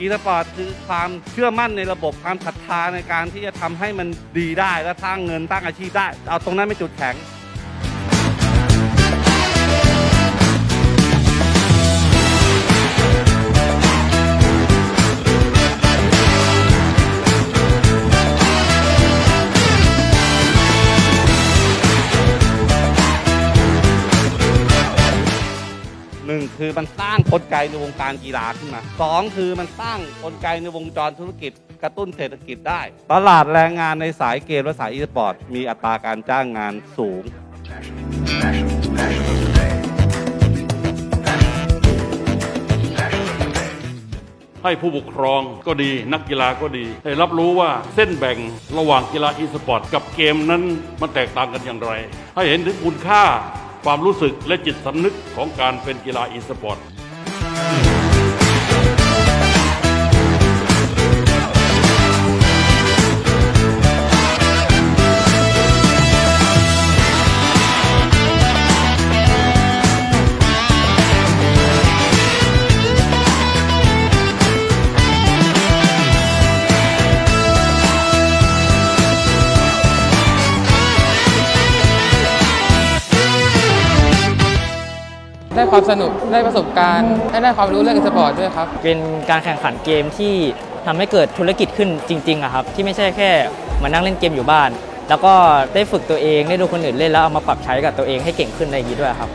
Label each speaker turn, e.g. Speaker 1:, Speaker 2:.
Speaker 1: อีสปอร์ตคือความเชื่อมั่นในระบบความศรัทธาในการที่จะทำให้มันดีได้และสร้างเงินสร้างอาชีพได้ เอาตรงนั้นเป็นจุดแข็ง หนึ่งคือมันสร้างกลไกในวงการกีฬาขึ้นมาสองคือมันสร้างกลไกในวงจรธุรกิจ กระตุ้นเศรษฐกิจได้ ตลาดแรงงานในสายเกมและสายอีสปอร์ตมีอัตราการจ้างงานสูง
Speaker 2: ให้ผู้ปกครองก็ดีนักกีฬาก็ดีได้รับรู้ว่าเส้นแบ่งระหว่างกีฬาอีสปอร์ตกับเกมนั้นมันแตกต่างกันอย่างไร ให้เห็นถึงคุณค่า ความรู้สึกและจิตสำนึกของการเป็นกีฬาอีสปอร์ต
Speaker 3: ได้ความสนุกได้ประสบการณ์ได้ความรู้เรื่องอีสปอร์ตด้วยครับ
Speaker 4: เป็นการแข่งขันเกมที่ทำให้เกิดธุรกิจขึ้นจริงๆอะครับ ที่ไม่ใช่แค่มานั่งเล่นเกมอยู่บ้าน แล้วก็ได้ฝึกตัวเองได้ดูคนอื่นเล่นแล้วเอามาปรับใช้กับตัวเองให้เก่งขึ้นอะไรอย่างนี้ด้วยครับ